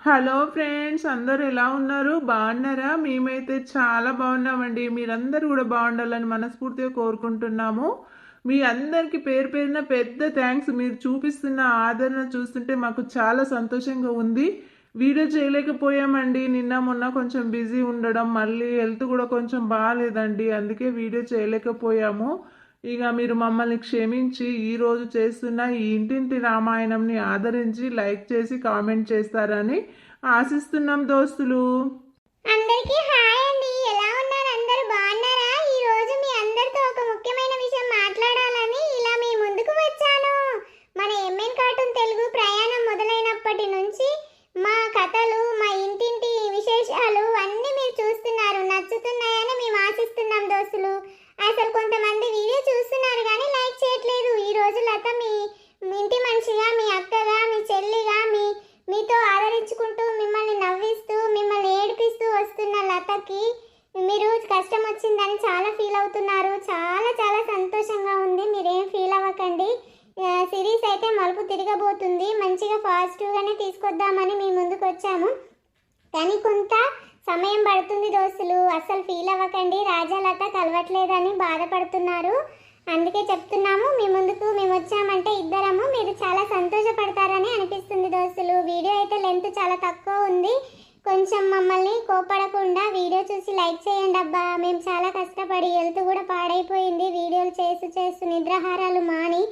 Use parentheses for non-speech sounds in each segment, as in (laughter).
Hello friends అందరూ ఎలా ఉన్నారు? బాగున్నారా? మేమైతే చాలా బాగున్నామండి. మీరందరూ కూడా బాగుండాలని మనస్ఫూర్తిగా కోరుకుంటున్నాము. మీ అందరికీ పేరు పేరున పెద్ద థ్యాంక్స్. మీరు చూపిస్తున్న ఆదరణ చూస్తుంటే మాకు చాలా సంతోషంగా ఉంది. వీడియో చేయలేకపోయామండి. నిన్న మొన్న కొంచెం బిజీ ఉండడం మళ్ళీ హెల్త్ కూడా కొంచెం బాగాలేదండి. అందుకే వీడియో చేయలేకపోయాము. ఇక మీరు మమ్మల్ని క్షమించి ఈరోజు చేస్తున్న ఈ ఇంటింటి రామాయణంని ఆదరించి లైక్ చేసి కామెంట్ చేస్తారని ఆశిస్తున్నాం దోస్తులు. అందరికీ హాయ్ అండి ఎలా ఉన్నారు అందరూ బాగున్నారా ఈ రోజు మీ అందరితో ఒక ముఖ్యమైన విషయం మాట్లాడాలని ఇలా మీ ముందుకు వచ్చాను మన ఎంఎన్ కార్టూన్ తెలుగు ప్రయాణం మొదలైనప్పటి నుంచి మా కథలు మా ఇంటింటి విశేషాలు అన్నీ మీరు చూస్తున్నారు నచ్చుతున్నాయని మేము ఆశిస్తున్నాం దోస్తులు అసలు కొంతమంది వీడియో చూస్తున్నారు కానీ లైక్ చేయట్లేదు ఈ రోజు లత మీ మీ ఇంటి మనిషిగా మీ అక్కగా మీ చెల్లిగా మీ మీతో ఆదరించుకుంటూ మిమ్మల్ని నవ్విస్తూ మిమ్మల్ని ఏడిపిస్తూ వస్తున్న లతకి మీరు కష్టం వచ్చిందని చాలా ఫీల్ అవుతున్నారు చాలా చాలా సంతోషంగా ఉంది మీరేం ఫీల్ అవ్వకండి ఆ, సిరీస్ అయితే మలుపు తిరగబోతుంది మంచిగా పాజిటివ్గానే తీసుకొద్దామని మీ ముందుకు వచ్చాము. కానీ కొంత సమయం పడుతుంది దోస్తులు. అస్సలు ఫీల్ అవ్వకండి. రాజాలత కలవట్లేదని బాధపడుతున్నారు. అందుకే చెప్తున్నాము మీ ముందుకు మేము వచ్చామంటే ఇద్దరము మీరు చాలా సంతోషపడతారని అనిపిస్తుంది దోస్తులు. వీడియో అయితే లెంత్ చాలా తక్కువ ఉంది. కొంచెం మమ్మల్ని కోపడకుండా వీడియో చూసి లైక్ చేయండి అబ్బా. మేము చాలా కష్టపడి హెల్త్ కూడా పాడైపోయింది. వీడియోలు చేస్తూ చేస్తూ నిద్రాహారాలు మాని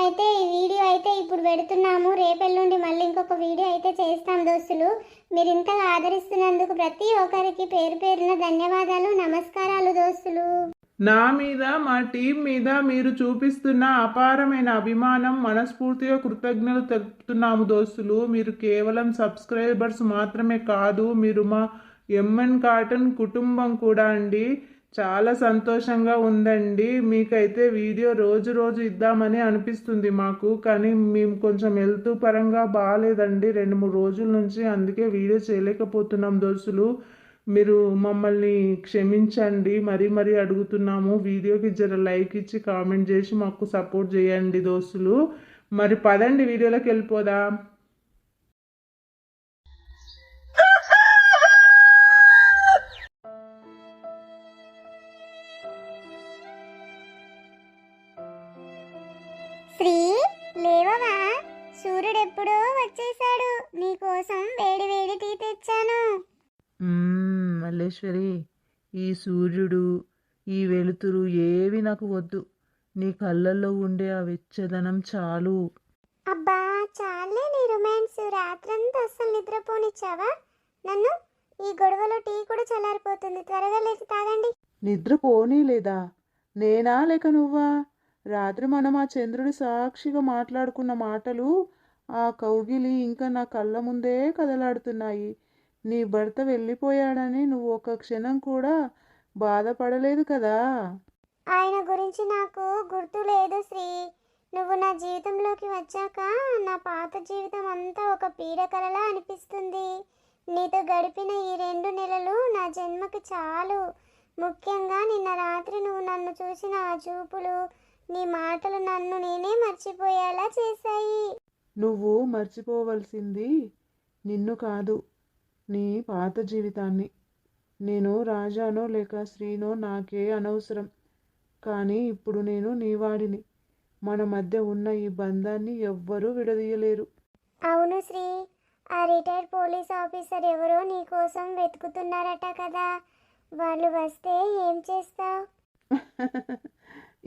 అయితే ఈ వీడియో అయితే ఇప్పుడు పెడుతున్నాము. రేపెల్లుండి మళ్ళీ ఇంకొక వీడియో అయితే చేస్తాం దోస్తులు. మీరు ఇంతగా ఆదరిస్తున్నందుకు ప్రతి ఒక్కరికి పేరు పేరున ధన్యవాదాలు. నమస్కారాలు దోస్తులు. నా మీద మా టీం మీద మీరు చూపిస్తున్న అపారమైన అభిమానం మనస్ఫూర్తిగా కృతజ్ఞతలు తెలుపుతున్నాము దోస్తులు. మీరు కేవలం సబ్స్క్రైబర్స్ మాత్రమే కాదు మీరు మా ఎంఎన్ కాటన్ కుటుంబం కూడా అండి. చాలా సంతోషంగా ఉందండి. మీకైతే వీడియో రోజు రోజు ఇద్దామని అనిపిస్తుంది మాకు. కానీ మేము కొంచెం హెల్త్ పరంగా బాగాలేదండి రెండు మూడు రోజుల నుంచి అందుకే వీడియో చేయలేకపోతున్నాం దోస్తులు. మీరు మమ్మల్ని క్షమించండి. మరీ మరీ అడుగుతున్నాము. వీడియోకి జర లైక్ ఇచ్చి కామెంట్ చేసి మాకు సపోర్ట్ చేయండి దోస్తులు. మరి పదండి వీడియోలోకి వెళ్ళిపోదాం. మ్మ్, మల్లేశ్వరి ఈ సూర్యుడు ఈ వెలుతురు ఏవి నాకు వద్దు. నీ కళ్ళల్లో ఉండే ఆ వెచ్చదనం చాలు. అబ్బా చాలే నీ రొమాన్స్. రాత్రంతా అస్సలు నిద్రపోనిచ్చావా? నన్ను ఈ గొడవలో టీ కూడా చల్లారిపోతుంది. త్వరగా లేచి తాగండి. నిద్ర పోనీలేదా నేనా లేక నువ్వా? రాత్రి మనం ఆ చంద్రుడి సాక్షిగా మాట్లాడుకున్న మాటలు ఆ కౌగిలి ఇంకా నా కళ్ళ ముందే కదలాడుతున్నాయి. నీ భర్త వెళ్ళిపోయాడని నువ్వు ఒక క్షణం కూడా బాధపడలేదు కదా? ఆయన గురించి నాకు గుర్తు లేదు శ్రీ. నువ్వు నా జీవితంలోకి వచ్చాక నా పాత జీవితం అంతా ఒక పీడకలలా అనిపిస్తుంది. నీతో గడిపిన ఈ రెండు నెలలు నా జన్మకి చాలు. ముఖ్యంగా నిన్న రాత్రి నువ్వు నన్ను చూసిన ఆ చూపులు నీ మాటలు నన్ను నేనే మర్చిపోయేలా చేశాయి. నువ్వు మర్చిపోవలసింది నిన్ను కాదు. నీ పాత జీవితాన్ని. నేను రాజానో లేక శ్రీనో నాకే అనవసరం. కానీ ఇప్పుడు నేను నీ వాడిని. మన మధ్య ఉన్న ఈ బంధాన్ని ఎవ్వరూ విడదీయలేరు. అవును శ్రీ. ఆ రిటైర్డ్ పోలీస్ ఆఫీసర్ ఎవరో నీ కోసం వెతుకుతున్నారట కదా. వాళ్ళు వస్తే ఏం చేస్తావు? (laughs)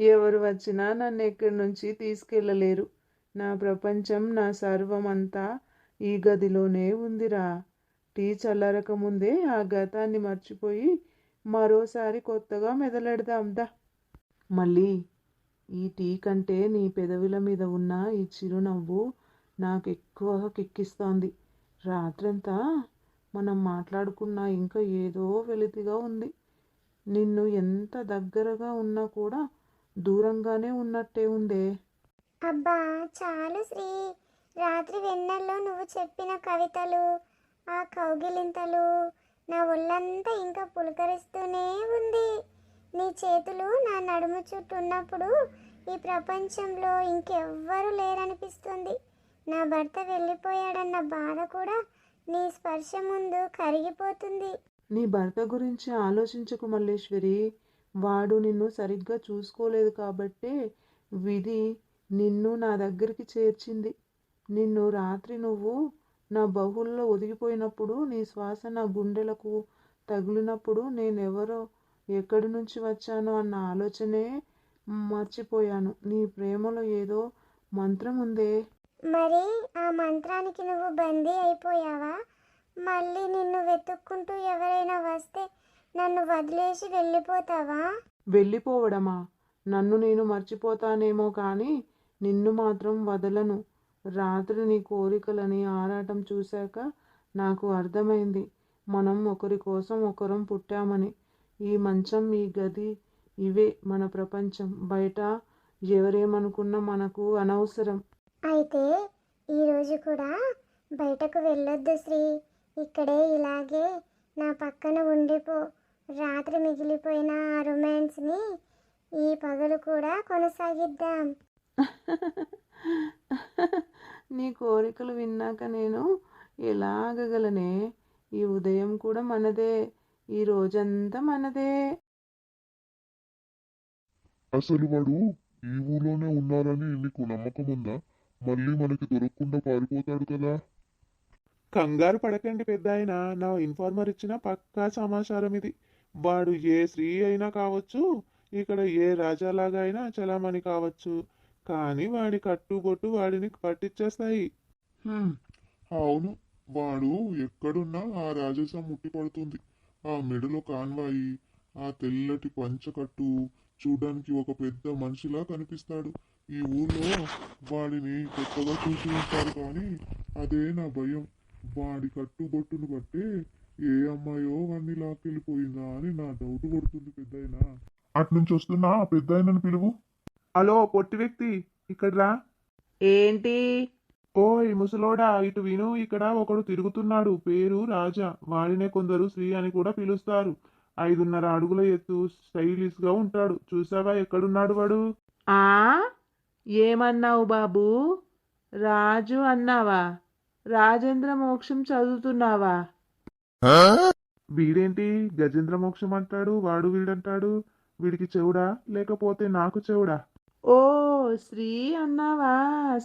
ఎవరు వచ్చినా నన్ను ఎక్కడి నుంచి తీసుకెళ్ళలేరు. నా ప్రపంచం నా సర్వం అంతా ఈ గదిలోనే ఉందిరా. టీ చల్లారక ముందే ఆ గతాన్ని మర్చిపోయి మరోసారి కొత్తగా మెదలెడదాందా మళ్ళీ ఈ టీ కంటే నీ పెదవుల మీద ఉన్న ఈ చిరునవ్వు నాకు ఎక్కువగా కెక్కిస్తోంది. రాత్రంతా మనం మాట్లాడుకున్న ఇంకా ఏదో వెలితిగా ఉంది. నిన్ను ఎంత దగ్గరగా ఉన్నా కూడా దూరంగానే ఉన్నట్టే ఉందే. అబ్బా చాలు శ్రీ. రాత్రి వెన్నెల్లో నువ్వు చెప్పిన కవితలు ఆ కౌగిలింతలు నా ఒళ్ళంతా ఇంకా పులకరిస్తూనే ఉంది. నీ చేతులు నా నడుము చుట్టూ ఉన్నప్పుడు ఈ ప్రపంచంలో ఇంకెవ్వరూ లేరనిపిస్తుంది. నా భర్త వెళ్ళిపోయాడన్న బాధ కూడా నీ స్పర్శ ముందు కరిగిపోతుంది. నీ భర్త గురించి ఆలోచించకు మల్లేశ్వరి. వాడు నిన్ను సరిగ్గా చూసుకోలేదు కాబట్టే విధి నిన్ను నా దగ్గరికి చేర్చింది. నిన్ను రాత్రి నువ్వు నా బహుల్లో ఒదిగిపోయినప్పుడు నీ శ్వాస నా గుండెలకు తగిలినప్పుడు నేనెవరో ఎక్కడి నుంచి వచ్చానో అన్న ఆలోచనే మర్చిపోయాను. నీ ప్రేమలో ఏదో మంత్రం ఉందే. మరి ఆ మంత్రానికి నువ్వు బందీ అయిపోయావా? మళ్ళీ నిన్ను వెతుక్కుంటూ ఎవరైనా వస్తే నన్ను వదిలేసి వెళ్ళిపోతావా? వెళ్ళిపోవడమా? నన్ను నేను మర్చిపోతానేమో కానీ నిన్ను మాత్రం వదలను. రాత్రి నీ కోరికలని ఆరాటం చూశాక నాకు అర్థమైంది. మనం ఒకరి కోసం ఒకరం పుట్టామని. ఈ మంచం ఈ గది ఇవే మన ప్రపంచం. బయట ఎవరేమనుకున్నా మనకు అనవసరం. అయితే ఈరోజు కూడా బయటకు వెళ్ళొద్దు శ్రీ. ఇక్కడే ఇలాగే నా పక్కన ఉండిపో. రాత్రి మిగిలిపోయిన ఆ రొమాన్స్ని ఈ పగలు కూడా కొనసాగిద్దాం. (laughs) నీ కోరికలు విన్నాక నేను ఎలా ఆగగలనే ఈ ఉదయం కూడా మనదే ఈ రోజంతా మనదే. అసలు వాడు ఈ ఊర్లోనే ఉన్నారని నీకు నమ్మకం ఉందా? మళ్ళీ మనకి దొరకకుండా పారిపోతాడు కదా. కంగారు పడకండి పెద్ద ఆయన నా ఇన్ఫార్మర్ ఇచ్చిన పక్కా సమాచారం ఇది. వాడు ఏ స్త్రీ అయినా కావచ్చు ఇక్కడ ఏ రాజాలాగా అయినా చలామణి కావచ్చు. కానీ వాడి కట్టుబొట్టు వాడిని పట్టించేస్తాయి హ్మ్, అవును వాడు ఎక్కడున్నా ఆ రాజసం ముట్టి పడుతుంది ఆ మెడలో కాన్వాయి ఆ తెల్లటి పంచకట్టు చూడడానికి ఒక పెద్ద మనిషిలా కనిపిస్తాడు. ఈ ఊర్లో వాడిని కొత్తగా చూసి ఉంటారు కానీ అదే నా భయం. వాడి కట్టుబొట్టును బట్టే ఏ అమ్మాయో వాడిని లాక్కెళ్ళిపోయిందా అని నా డౌట్ కొడుతుంది పెద్దయినా. అట్నుంచి వస్తున్నా ఆ పెద్దాయనని పిలువు. హలో పొట్టి వ్యక్తి ఇక్కడ రా ఏంటి? ఓయ్ ముసలోడా ఇటు విను ఇక్కడ ఒకడు తిరుగుతున్నాడు పేరు రాజా. వాడినే కొందరు శ్రీ అని కూడా పిలుస్తారు. ఐదున్నర అడుగుల ఎత్తు స్టైలిష్గా ఉంటాడు. చూసావా ఎక్కడున్నాడు వాడు? ఆ? ఏమన్నావు బాబు? రాజు అన్నావా? రాజేంద్ర మోక్షం చదువుతున్నావా? వీడేంటి? గజేంద్ర మోక్షం అంటాడు వాడు వీడంటాడు. వీడికి చెవుడా? లేకపోతే నాకు చెవుడా? ఓ శ్రీ అన్నావా?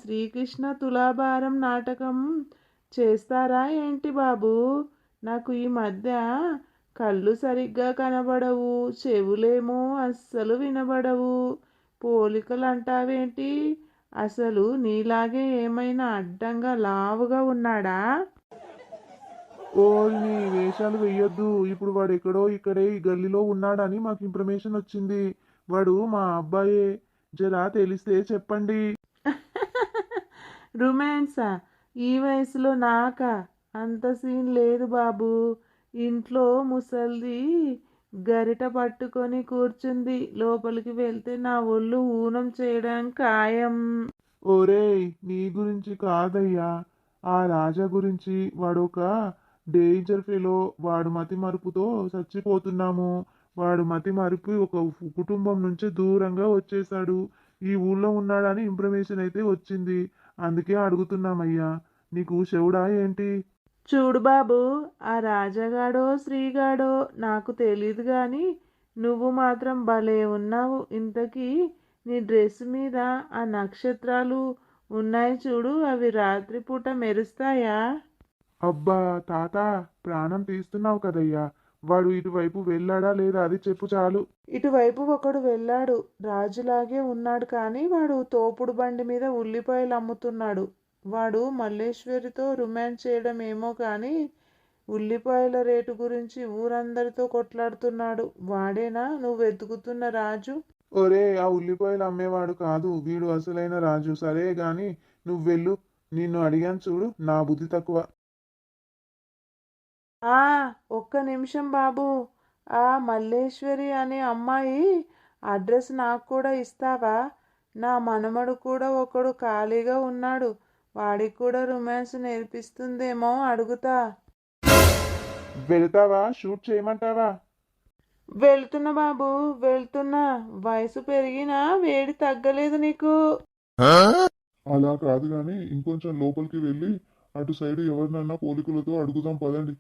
శ్రీకృష్ణ తులాభారం నాటకం చేస్తారా ఏంటి బాబు? నాకు ఈ మధ్య కళ్ళు సరిగ్గా కనబడవు చెవులేమో అస్సలు వినబడవు. పోలికలు అంటావేంటి అసలు నీలాగే ఏమైనా అడ్డంగా లావుగా ఉన్నాడా? ఓ నీ వేషాలు వెయ్యొద్దు. ఇప్పుడు వాడు ఎక్కడో ఇక్కడే ఈ గల్లీలో ఉన్నాడని మాకు ఇన్ఫర్మేషన్ వచ్చింది. వాడు మా అబ్బాయే. జరా తెలిస్తే చెప్పండి. (laughs) రొమాన్సా ఈ వయసులో నాకా? అంత సీన్ లేదు బాబు. ఇంట్లో ముసల్ది గరిట పట్టుకొని కూర్చుంది. లోపలికి వెళ్తే నా ఒళ్ళు ఊనం చేయడం ఖాయం. ఓరేయ్ నీ గురించి కాదయ్యా. ఆ రాజా గురించి వాడు ఒక డేంజర్ ఫెలో వాడు మతి మరుపుతో చచ్చిపోతున్నాము. వాడు మతి మరిపి ఒక కుటుంబం నుంచి దూరంగా వచ్చేసాడు ఈ ఊళ్ళో ఉన్నాడని ఇన్ఫర్మేషన్ అయితే వచ్చింది. అందుకే అడుగుతున్నామయ్యా నీకు శవుడా ఏంటి? చూడు బాబు ఆ రాజాగాడో శ్రీగాడో నాకు తెలీదు గాని నువ్వు మాత్రం భలే ఉన్నావు. ఇంతకీ నీ డ్రెస్ మీద ఆ నక్షత్రాలు ఉన్నాయి చూడు అవి రాత్రిపూట మెరుస్తాయా? అబ్బా తాత ప్రాణం తీస్తున్నావు కదయ్యా. వాడు ఇటువైపు వెళ్ళాడా లేదా అది చెప్పు చాలు. ఇటువైపు ఒకడు వెళ్ళాడు. రాజులాగే ఉన్నాడు కానీ వాడు తోపుడు బండి మీద ఉల్లిపాయలు అమ్ముతున్నాడు. వాడు మల్లేశ్వరితో రొమాన్స్ చేయడం ఏమో కానీ ఉల్లిపాయల రేటు గురించి ఊరందరితో కొట్లాడుతున్నాడు. వాడేనా? నువ్వు వెతుకుతున్న రాజు? ఒరే ఆ ఉల్లిపాయలు అమ్మేవాడు కాదు. వీడు అసలైన రాజు. సరే గాని నువ్వు వెళ్ళు నిన్ను అడిగాను చూడు. నా బుద్ధి తక్కువ. ఆ ఒక్క నిమిషం బాబు. ఆ మల్లేశ్వరి అనే అమ్మాయి అడ్రస్ నాకు కూడా ఇస్తావా? నా మనమడు కూడా ఒకడు ఖాళీగా ఉన్నాడు. వాడికి కూడా రొమాన్స్ నేర్పిస్తుందేమో అడుగుతా. వెళ్తావా? షూట్ చేయమంటావా? వెళ్తున్నా బాబు వెళ్తున్నా. వయసు పెరిగినా వేడి తగ్గలేదు నీకు. అలా కాదు కానీ ఇంకొంచెం లోపలికి వెళ్ళి అటు సైడ్ ఎవరినన్నా పోలికలతో అడుగుదాం పదండి.